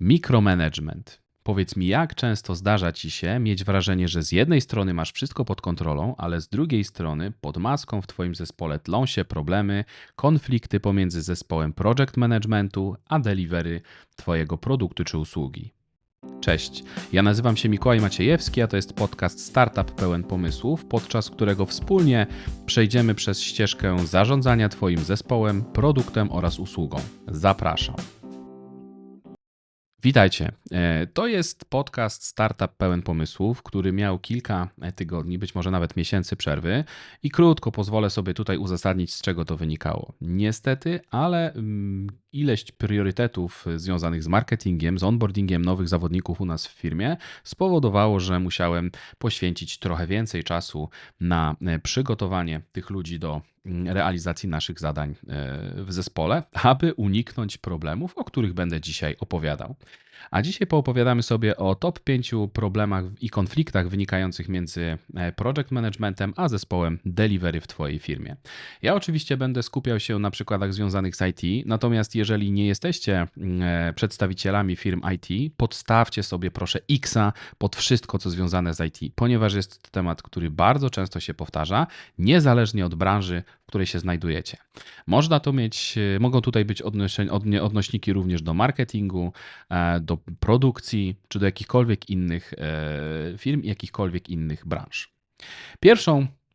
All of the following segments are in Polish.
Mikromanagement. Powiedz mi, jak często zdarza ci się mieć wrażenie, że z jednej strony masz wszystko pod kontrolą, ale z drugiej strony pod maską w twoim zespole tlą się problemy, konflikty pomiędzy zespołem project managementu a delivery twojego produktu czy usługi. Cześć, ja nazywam się Mikołaj Maciejewski, a to jest podcast Startup pełen pomysłów, podczas którego wspólnie przejdziemy przez ścieżkę zarządzania Twoim zespołem, produktem oraz usługą. Zapraszam. Witajcie. E, to jest podcast Startup pełen pomysłów, który miał kilka tygodni, być może nawet miesięcy przerwy i krótko pozwolę sobie tutaj uzasadnić, z czego to wynikało. Niestety, ale mm, ilość priorytetów związanych z marketingiem, z onboardingiem nowych zawodników u nas w firmie spowodowało, że musiałem poświęcić trochę więcej czasu na e, przygotowanie tych ludzi do realizacji naszych zadań e, w zespole, aby uniknąć problemów, o których będę dzisiaj opowiadał. A dzisiaj poopowiadamy sobie o top 5 problemach i konfliktach wynikających między e, project managementem a zespołem delivery w Twojej firmie. Ja oczywiście będę skupiał się na przykładach związanych z IT, natomiast jeżeli nie jesteście mm, e, przedstawicielami firm IT, podstawcie sobie proszę Xa pod wszystko, co związane z IT, ponieważ jest to temat, który bardzo często się powtarza, niezależnie od branży, w której się znajdujecie. Można to mieć, e, mogą tutaj być odnośniki również do marketingu, do produkcji, czy do jakichkolwiek innych e, firm jakichkolwiek innych branż. Pierwszą E,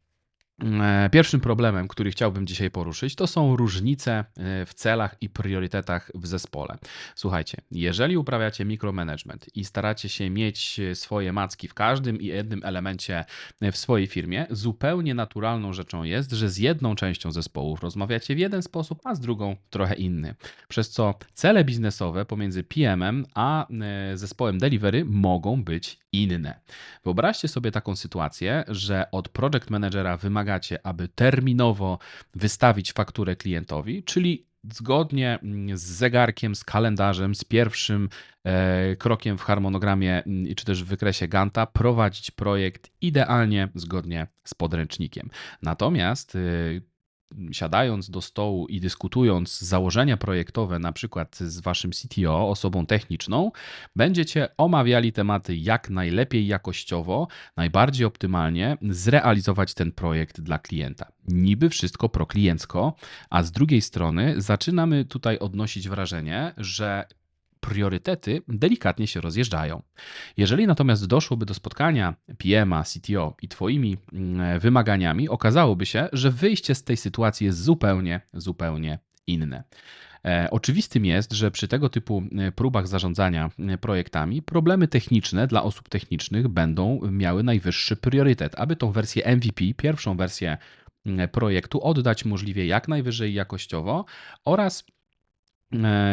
pierwszym problemem, który chciałbym dzisiaj poruszyć, to są różnice e, w celach i priorytetach w zespole. Słuchajcie, jeżeli uprawiacie mikromanagement i staracie się mieć swoje macki w każdym i jednym elemencie w swojej firmie, zupełnie naturalną rzeczą jest, że z jedną częścią zespołów rozmawiacie w jeden sposób, a z drugą trochę inny. Przez co cele biznesowe pomiędzy PM-em a e, zespołem delivery mogą być inne. Wyobraźcie sobie taką sytuację, że od project managera wymagacie, aby terminowo wystawić fakturę klientowi, czyli zgodnie mm, z zegarkiem, z kalendarzem, z pierwszym e, krokiem w harmonogramie mm, czy też w wykresie Ganta prowadzić projekt idealnie zgodnie z podręcznikiem. Natomiast y, siadając do stołu i dyskutując założenia projektowe, na przykład z waszym CTO, osobą techniczną, będziecie omawiali tematy, jak najlepiej jakościowo, najbardziej optymalnie zrealizować ten projekt dla klienta. Niby wszystko prokliencko, a z drugiej strony zaczynamy tutaj odnosić wrażenie, że priorytety delikatnie się rozjeżdżają. Jeżeli natomiast doszłoby do spotkania PM-a, CTO i Twoimi mm, wymaganiami, okazałoby się, że wyjście z tej sytuacji jest zupełnie, zupełnie inne. E, oczywistym jest, że przy tego typu e, próbach zarządzania e, projektami problemy techniczne dla osób technicznych będą miały najwyższy priorytet, aby tą wersję MVP, pierwszą wersję projektu oddać możliwie jak najwyżej jakościowo oraz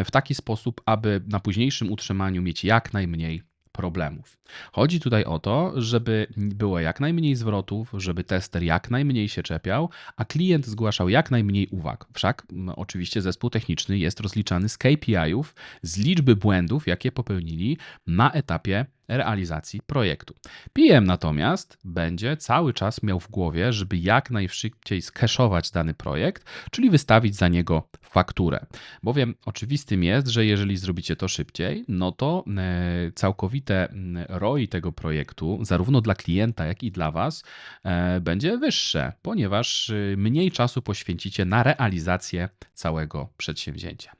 w taki sposób, aby na późniejszym utrzymaniu mieć jak najmniej problemów. Chodzi tutaj o to, żeby było jak najmniej zwrotów, żeby tester jak najmniej się czepiał, a klient zgłaszał jak najmniej uwag. Wszak oczywiście zespół techniczny jest rozliczany z KPI-ów, z liczby błędów, jakie popełnili na etapie realizacji projektu. PM natomiast będzie cały czas miał w głowie, żeby jak najszybciej skeszować dany projekt, czyli wystawić za niego fakturę. Bowiem oczywistym jest, że jeżeli zrobicie to szybciej, no to e, całkowite ROI tego projektu, zarówno dla klienta, jak i dla Was, e, będzie wyższe, ponieważ e, mniej czasu poświęcicie na realizację całego przedsięwzięcia.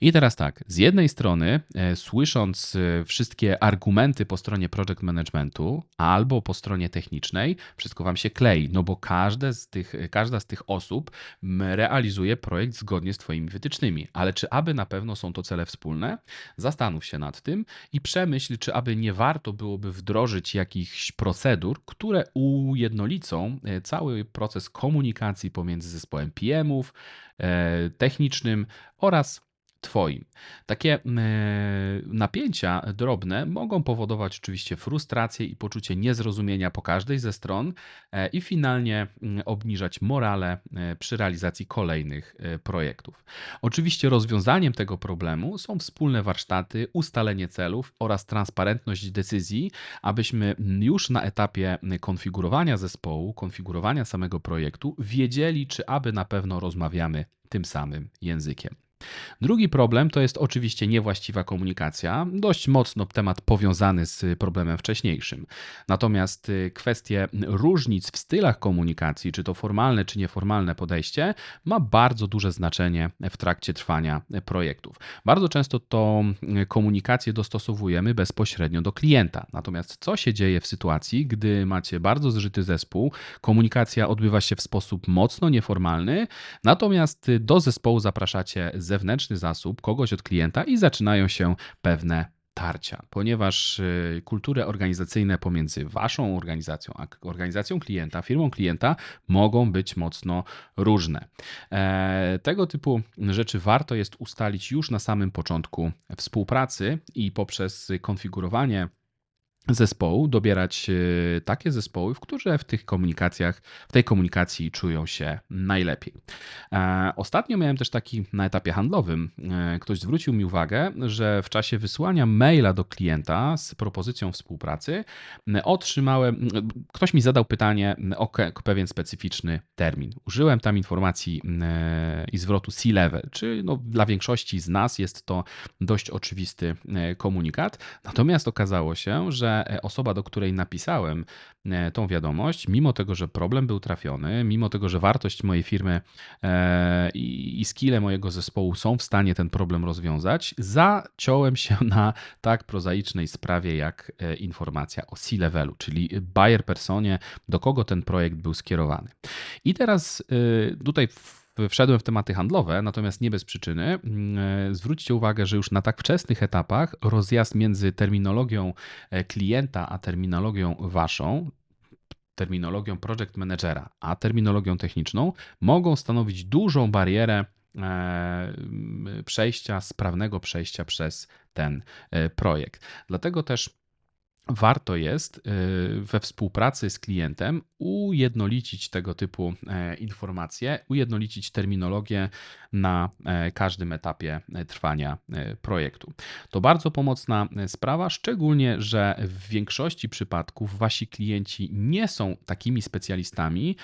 I teraz tak, z jednej strony, słysząc wszystkie argumenty po stronie project managementu albo po stronie technicznej, wszystko Wam się klei, no bo każde z tych, każda z tych osób realizuje projekt zgodnie z Twoimi wytycznymi. Ale czy aby na pewno są to cele wspólne? Zastanów się nad tym i przemyśl, czy aby nie warto byłoby wdrożyć jakichś procedur, które ujednolicą e, cały proces komunikacji pomiędzy zespołem PM-ów, e, technicznym oraz Twoim. Takie e, napięcia drobne mogą powodować oczywiście frustrację i poczucie niezrozumienia po każdej ze stron e, i finalnie obniżać morale e, przy realizacji kolejnych projektów. Oczywiście rozwiązaniem tego problemu są wspólne warsztaty, ustalenie celów oraz transparentność decyzji, abyśmy już na etapie konfigurowania zespołu, konfigurowania samego projektu wiedzieli, czy aby na pewno rozmawiamy tym samym językiem. Drugi problem to jest oczywiście niewłaściwa komunikacja, dość mocno temat powiązany z problemem wcześniejszym. Natomiast y, kwestie różnic w stylach komunikacji, czy to formalne, czy nieformalne podejście, ma bardzo duże znaczenie w trakcie trwania projektów. Bardzo często to y, komunikację dostosowujemy bezpośrednio do klienta. Natomiast co się dzieje w sytuacji, gdy macie bardzo zżyty zespół, komunikacja odbywa się w sposób mocno nieformalny, natomiast do zespołu zapraszacie zewnętrzny zasób, kogoś od klienta i zaczynają się pewne tarcia, ponieważ y, kultury organizacyjne pomiędzy waszą organizacją a organizacją klienta, firmą klienta mogą być mocno różne. E, tego typu rzeczy warto jest ustalić już na samym początku współpracy i poprzez konfigurowanie zespołu, dobierać e, takie zespoły, w które w tych komunikacjach, w tej komunikacji czują się najlepiej. E, ostatnio miałem też taki na etapie handlowym. E, ktoś zwrócił mi uwagę, że w czasie wysłania maila do klienta z propozycją współpracy otrzymałem, ktoś mi zadał pytanie o pewien specyficzny termin. Użyłem tam informacji i zwrotu C-level, czy no, dla większości z nas jest to dość oczywisty komunikat. Natomiast okazało się, że E, osoba, do której napisałem e, tą wiadomość, mimo tego, że problem był trafiony, mimo tego, że wartość mojej firmy e, i skille mojego zespołu są w stanie ten problem rozwiązać, zaciąłem się na tak prozaicznej sprawie jak informacja o C-levelu, czyli buyer personie, do kogo ten projekt był skierowany. I teraz tutaj wszedłem w tematy handlowe, natomiast nie bez przyczyny. Mm, e, zwróćcie uwagę, że już na tak wczesnych etapach rozjazd między terminologią e, klienta a terminologią waszą, terminologią project managera, a terminologią techniczną mogą stanowić dużą barierę e, przejścia, sprawnego przejścia przez ten projekt. Dlatego też warto jest y, we współpracy z klientem ujednolicić tego typu e, informacje, ujednolicić terminologię na e, każdym etapie e, trwania projektu. To bardzo pomocna sprawa, szczególnie, że w większości przypadków wasi klienci nie są takimi specjalistami,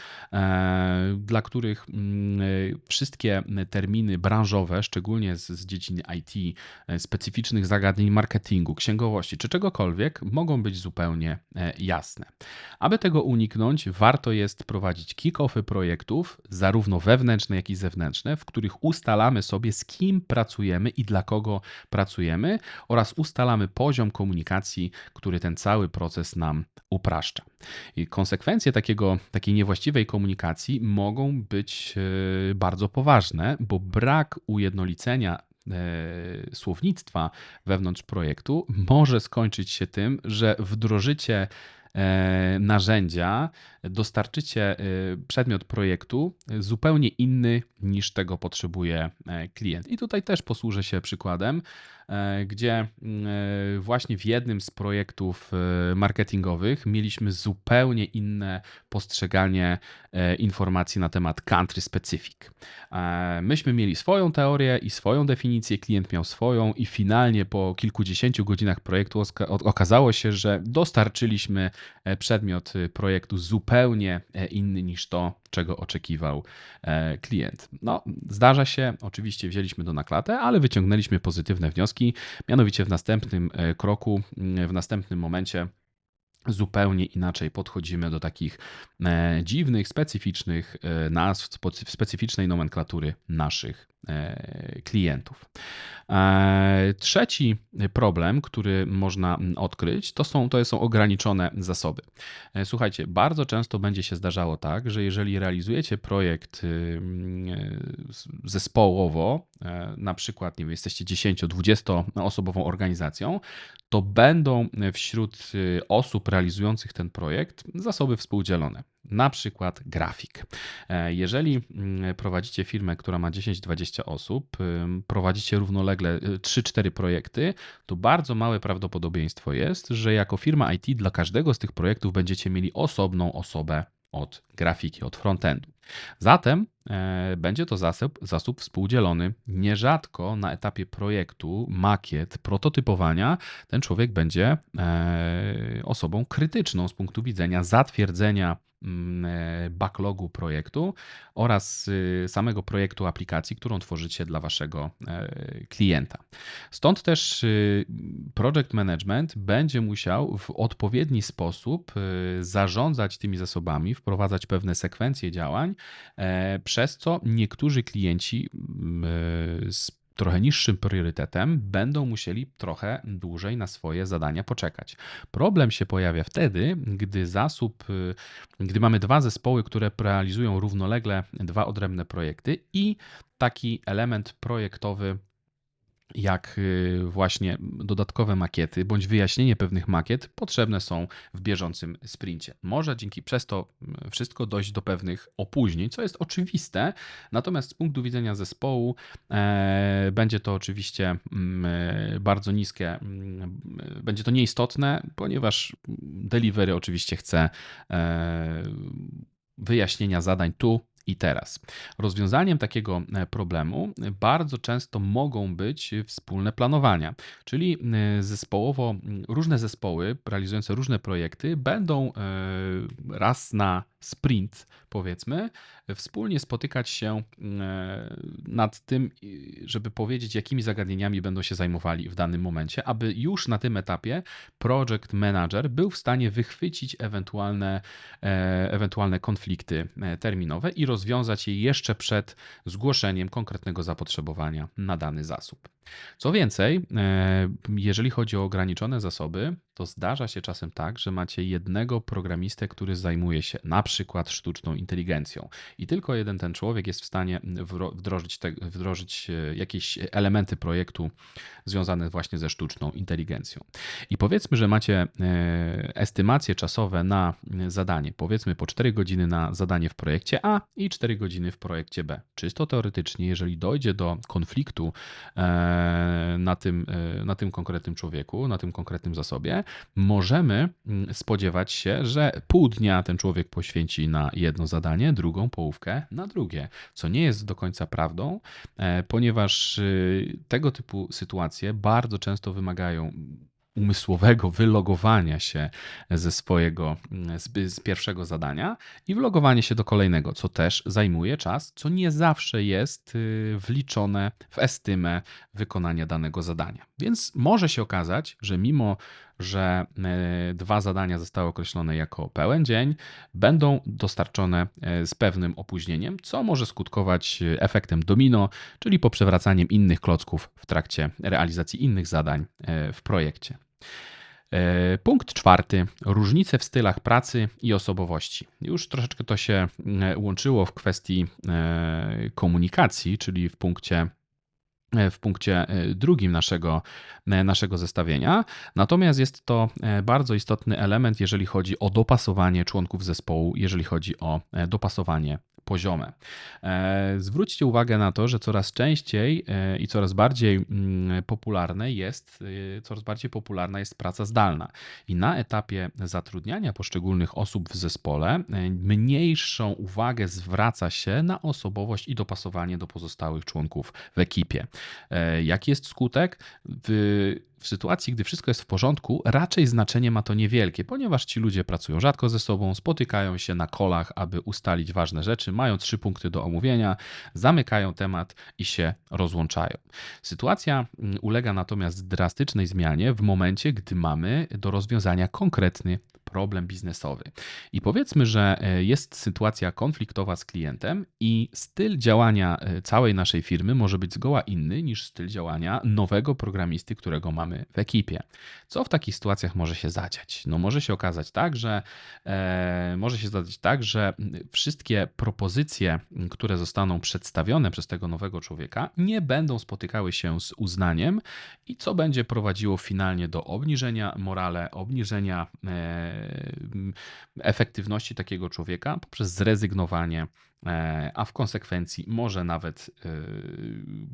dla których mm, wszystkie terminy branżowe, szczególnie z, z dziedziny IT, specyficznych zagadnień marketingu, księgowości czy czegokolwiek, mogą mogą być zupełnie e, jasne. Aby tego uniknąć, warto jest prowadzić kick-offy projektów, zarówno wewnętrzne, jak i zewnętrzne, w których ustalamy sobie, z kim pracujemy i dla kogo pracujemy, oraz ustalamy poziom komunikacji, który ten cały proces nam upraszcza. I konsekwencje takiego, takiej niewłaściwej komunikacji mogą być e, bardzo poważne, bo brak ujednolicenia słownictwa wewnątrz projektu może skończyć się tym, że wdrożycie e, narzędzia, dostarczycie e, przedmiot projektu zupełnie inny niż tego potrzebuje klient. I tutaj też posłużę się przykładem. E, gdzie e, właśnie w jednym z projektów e, marketingowych mieliśmy zupełnie inne postrzeganie informacji na temat country specific. Myśmy mieli swoją teorię i swoją definicję, klient miał swoją i finalnie po kilkudziesięciu godzinach projektu okazało się, że dostarczyliśmy przedmiot projektu zupełnie inny niż to, czego oczekiwał e, klient. No, zdarza się, oczywiście wzięliśmy to na klatę, ale wyciągnęliśmy pozytywne wnioski. Mianowicie w następnym e, kroku, w następnym momencie zupełnie inaczej podchodzimy do takich e, dziwnych, specyficznych nazw, specyficznej nomenklatury naszych E, klientów. E, trzeci problem, który można odkryć, to są, to są ograniczone zasoby. E, słuchajcie, bardzo często będzie się zdarzało tak, że jeżeli realizujecie projekt zespołowo, na przykład nie wiem, jesteście 10-20 osobową organizacją, to będą wśród osób realizujących ten projekt zasoby współdzielone na przykład grafik. E, jeżeli mm, prowadzicie firmę, która ma 10-20 osób, prowadzicie równolegle 3-4 y, projekty, to bardzo małe prawdopodobieństwo jest, że jako firma IT dla każdego z tych projektów będziecie mieli osobną osobę od grafiki, od frontendu. Zatem będzie to zasób, zasób współdzielony. Nierzadko na etapie projektu, makiet, prototypowania ten człowiek będzie e, osobą krytyczną z punktu widzenia zatwierdzenia mm, e, backlogu projektu oraz y, samego projektu aplikacji, którą tworzycie dla waszego e, klienta. Stąd też y, project management będzie musiał w odpowiedni sposób y, zarządzać tymi zasobami, wprowadzać pewne sekwencje działań, e, przez co niektórzy klienci mm, z trochę niższym priorytetem, będą musieli trochę dłużej na swoje zadania poczekać. Problem się pojawia wtedy, gdy zasób, gdy mamy dwa zespoły, które realizują równolegle dwa odrębne projekty i taki element projektowy jak y, właśnie dodatkowe makiety bądź wyjaśnienie pewnych makiet potrzebne są w bieżącym sprincie. Może dzięki przez to mm, wszystko dojść do pewnych opóźnień, co jest oczywiste, natomiast z punktu widzenia zespołu e, będzie to oczywiście mm, e, bardzo niskie, mm, będzie to nieistotne, ponieważ delivery oczywiście chce e, wyjaśnienia zadań tu i teraz. Rozwiązaniem takiego e, problemu bardzo często mogą być wspólne planowania, czyli e, zespołowo różne zespoły realizujące różne projekty będą e, raz na sprint, powiedzmy, wspólnie spotykać się nad tym, żeby powiedzieć, jakimi zagadnieniami będą się zajmowali w danym momencie, aby już na tym etapie project manager był w stanie wychwycić ewentualne, ewentualne konflikty terminowe i rozwiązać je jeszcze przed zgłoszeniem konkretnego zapotrzebowania na dany zasób. Co więcej, jeżeli chodzi o ograniczone zasoby, to zdarza się czasem tak, że macie jednego programistę, który zajmuje się na przykład sztuczną inteligencją i tylko jeden ten człowiek jest w stanie wdrożyć, te, wdrożyć e, jakieś elementy projektu związane właśnie ze sztuczną inteligencją. I powiedzmy, że macie e, estymacje czasowe na zadanie, powiedzmy po 4 godziny na zadanie w projekcie A i 4 godziny w projekcie B. Czysto teoretycznie, jeżeli dojdzie do konfliktu e, na tym, na tym konkretnym człowieku, na tym konkretnym zasobie, możemy mm, spodziewać się, że pół dnia ten człowiek poświęci na jedno zadanie, drugą połówkę na drugie, co nie jest do końca prawdą, e, ponieważ y, tego typu sytuacje bardzo często wymagają umysłowego wylogowania się ze swojego, z, z, pierwszego zadania i wlogowanie się do kolejnego, co też zajmuje czas, co nie zawsze jest y, wliczone w estymę wykonania danego zadania. Więc może się okazać, że mimo że e, dwa zadania zostały określone jako pełen dzień, będą dostarczone e, z pewnym opóźnieniem, co może skutkować efektem domino, czyli poprzewracaniem innych klocków w trakcie realizacji innych zadań w projekcie. Punkt czwarty. Różnice w stylach pracy i osobowości. Już troszeczkę to się łączyło w kwestii komunikacji, czyli w punkcie w punkcie e, drugim naszego, e, naszego zestawienia. Natomiast jest to e, bardzo istotny element, jeżeli chodzi o dopasowanie członków zespołu, jeżeli chodzi o dopasowanie poziome. Zwróćcie uwagę na to, że coraz częściej i coraz bardziej mm, popularne jest, coraz bardziej popularna jest praca zdalna. I na etapie zatrudniania poszczególnych osób w zespole mniejszą uwagę zwraca się na osobowość i dopasowanie do pozostałych członków w ekipie. E, jaki jest skutek? W, w sytuacji, gdy wszystko jest w porządku, raczej znaczenie ma to niewielkie, ponieważ ci ludzie pracują rzadko ze sobą, spotykają się na kolach, aby ustalić ważne rzeczy, mają trzy punkty do omówienia, zamykają temat i się rozłączają. Sytuacja mm, ulega natomiast drastycznej zmianie w momencie, gdy mamy do rozwiązania konkretny problem biznesowy. I powiedzmy, że e, jest sytuacja konfliktowa z klientem i styl działania e, całej naszej firmy może być zgoła inny niż styl działania nowego programisty, którego mamy w ekipie. Co w takich sytuacjach może się zadziać? No może się okazać tak, że e, może się zadziać tak, że wszystkie propozycje, które zostaną przedstawione przez tego nowego człowieka, nie będą spotykały się z uznaniem i co będzie prowadziło finalnie do obniżenia morale, obniżenia e, efektywności takiego człowieka poprzez zrezygnowanie E, a w konsekwencji może nawet e,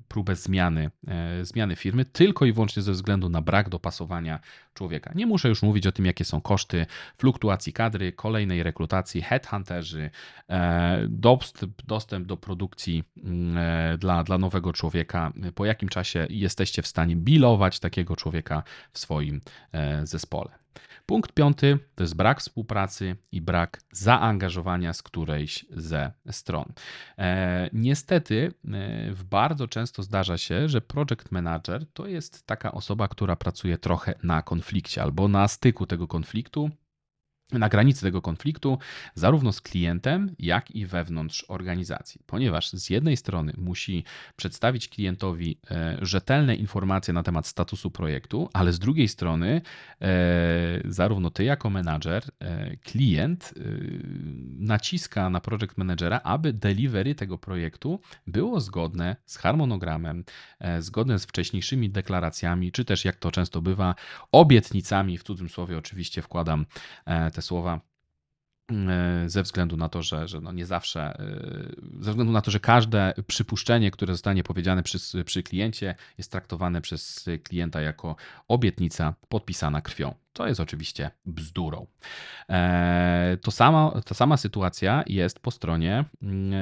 próbę zmiany, e, zmiany firmy, tylko i wyłącznie ze względu na brak dopasowania człowieka. Nie muszę już mówić o tym, jakie są koszty fluktuacji kadry, kolejnej rekrutacji, headhunterzy, dostęp, dostęp do produkcji mm, dla, dla nowego człowieka, po jakim czasie jesteście w stanie bilować takiego człowieka w swoim zespole. Punkt piąty to jest brak współpracy i brak zaangażowania z którejś ze stron. E, niestety, e, bardzo często zdarza się, że project manager to jest taka osoba, która pracuje trochę na konflikcie albo na styku tego konfliktu na granicy tego konfliktu, zarówno z klientem, jak i wewnątrz organizacji, ponieważ z jednej strony musi przedstawić klientowi e, rzetelne informacje na temat statusu projektu, ale z drugiej strony, e, zarówno ty jako menadżer, e, klient naciska na project managera, aby delivery tego projektu było zgodne z harmonogramem, zgodne z wcześniejszymi deklaracjami, czy też jak to często bywa, obietnicami, w cudzysłowie oczywiście wkładam te słowa e, ze względu na to, że, że no nie zawsze, e, ze względu na to, że każde przypuszczenie, które zostanie powiedziane przy, przy kliencie, jest traktowane przez klienta jako obietnica podpisana krwią. To jest oczywiście bzdurą. E, to sama, ta sama sytuacja jest po stronie, mm,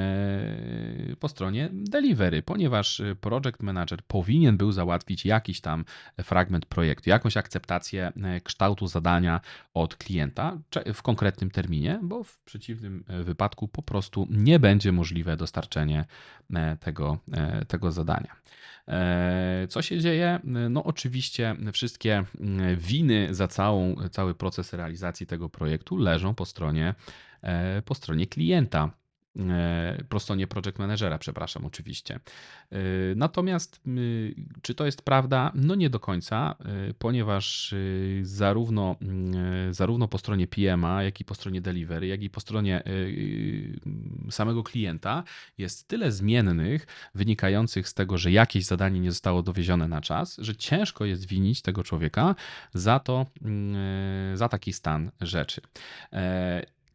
e, po stronie delivery, ponieważ project manager powinien był załatwić jakiś tam fragment projektu, jakąś akceptację e, kształtu zadania od klienta w konkretnym terminie, bo w przeciwnym wypadku po prostu nie będzie możliwe dostarczenie tego, tego zadania. E, co się dzieje? No oczywiście wszystkie mm, winy za całą, cały proces realizacji tego projektu leżą po stronie, e, po stronie klienta. E, po stronie project managera, przepraszam, oczywiście. E, natomiast czy to jest prawda? No nie do końca, e, ponieważ zarówno, zarówno po stronie PMA, jak i po stronie delivery, jak i po stronie samego klienta jest tyle zmiennych wynikających z tego, że jakieś zadanie nie zostało dowiezione na czas, że ciężko jest winić tego człowieka za to, za taki stan rzeczy.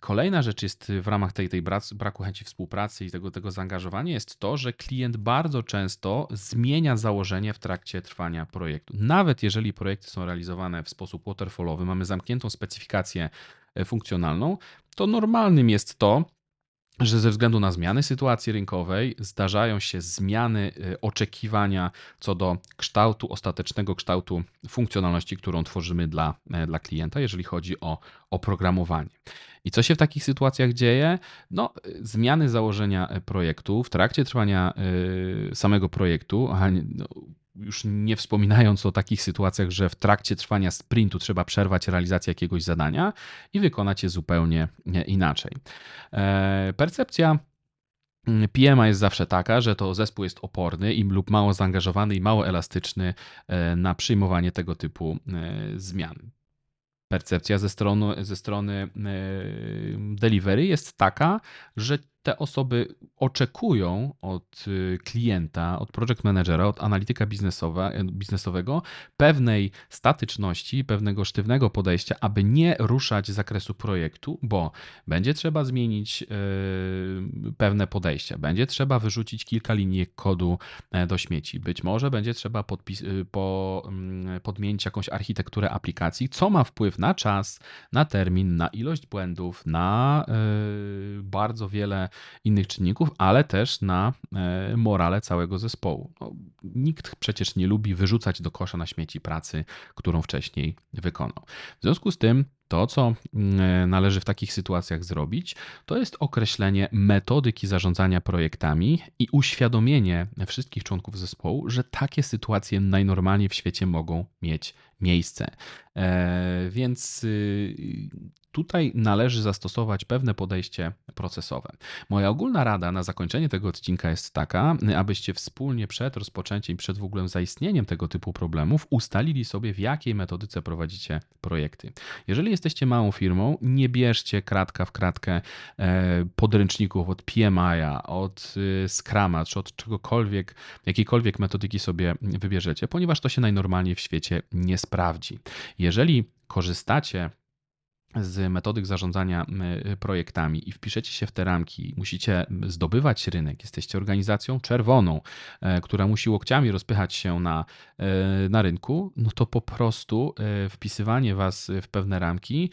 Kolejna rzecz jest w ramach tej, tej braku chęci współpracy i tego, tego zaangażowania jest to, że klient bardzo często zmienia założenie w trakcie trwania projektu. Nawet jeżeli projekty są realizowane w sposób waterfallowy, mamy zamkniętą specyfikację e, funkcjonalną, to normalnym jest to, że ze względu na zmiany sytuacji rynkowej zdarzają się zmiany y, oczekiwania co do kształtu, ostatecznego kształtu funkcjonalności, którą tworzymy dla, e, dla klienta, jeżeli chodzi o oprogramowanie. I co się w takich sytuacjach dzieje? No, y, zmiany założenia projektu w trakcie trwania y, samego projektu, a no, już nie wspominając o takich sytuacjach, że w trakcie trwania sprintu trzeba przerwać realizację jakiegoś zadania i wykonać je zupełnie inaczej. E, percepcja mm, PMA jest zawsze taka, że to zespół jest oporny i lub mało zaangażowany i mało elastyczny e, na przyjmowanie tego typu e, zmian. Percepcja ze strony, ze strony delivery jest taka, że te osoby oczekują od y, klienta, od project managera, od analityka biznesowa, biznesowego pewnej statyczności, pewnego sztywnego podejścia, aby nie ruszać zakresu projektu, bo będzie trzeba zmienić yy, pewne podejścia, będzie trzeba wyrzucić kilka linii kodu e, do śmieci, być może będzie trzeba podpis- y, po, yy, podmienić jakąś architekturę aplikacji, co ma wpływ na czas, na termin, na ilość błędów, na bardzo wiele innych czynników, ale też na e, morale całego zespołu. No, nikt przecież nie lubi wyrzucać do kosza na śmieci pracy, którą wcześniej wykonał. W związku z tym to, co mm, należy w takich sytuacjach zrobić, to jest określenie metodyki zarządzania projektami i uświadomienie wszystkich członków zespołu, że takie sytuacje najnormalniej w świecie mogą mieć miejsce. E, więc y, tutaj należy zastosować pewne podejście procesowe. Moja ogólna rada na zakończenie tego odcinka jest taka, abyście wspólnie przed rozpoczęciem, przed w ogóle zaistnieniem tego typu problemów ustalili sobie, w jakiej metodyce prowadzicie projekty. Jeżeli jesteście małą firmą, nie bierzcie kratka w kratkę e, podręczników od PMI, od y, Scrama, czy od czegokolwiek, jakiejkolwiek metodyki sobie wybierzecie, ponieważ to się najnormalniej w świecie nie sprawdzi. Jeżeli korzystacie z metodyk zarządzania y, projektami i wpiszecie się w te ramki, musicie zdobywać rynek, jesteście organizacją czerwoną, e, która musi łokciami rozpychać się na, e, na rynku, no to po prostu e, wpisywanie was w pewne ramki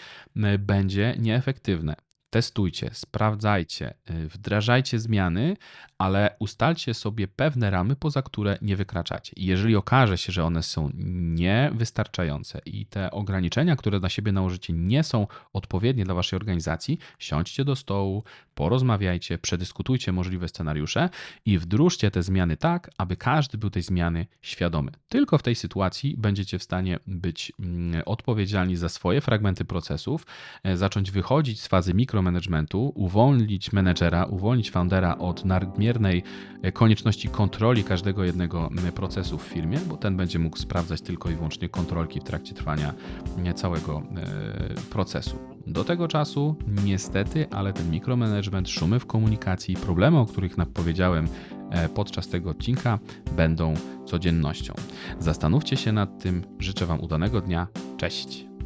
będzie nieefektywne. Testujcie, sprawdzajcie, y, wdrażajcie zmiany, ale ustalcie sobie pewne ramy, poza które nie wykraczacie. I jeżeli okaże się, że one są niewystarczające i te ograniczenia, które na siebie nałożycie, nie są odpowiednie dla waszej organizacji, siądźcie do stołu, porozmawiajcie, przedyskutujcie możliwe scenariusze i wdróżcie te zmiany tak, aby każdy był tej zmiany świadomy. Tylko w tej sytuacji będziecie w stanie być mm, odpowiedzialni za swoje fragmenty procesów, e, zacząć wychodzić z fazy mikromanagementu, uwolnić menedżera, uwolnić foundera od nadmiernej e, konieczności kontroli każdego jednego procesu w firmie, bo ten będzie mógł sprawdzać tylko i wyłącznie kontrolki w trakcie trwania całego e, procesu. Do tego czasu, niestety, ale ten mikromanagement, szumy w komunikacji, problemy, o których napowiedziałem e, podczas tego odcinka, będą codziennością. Zastanówcie się nad tym. Życzę Wam udanego dnia. Cześć.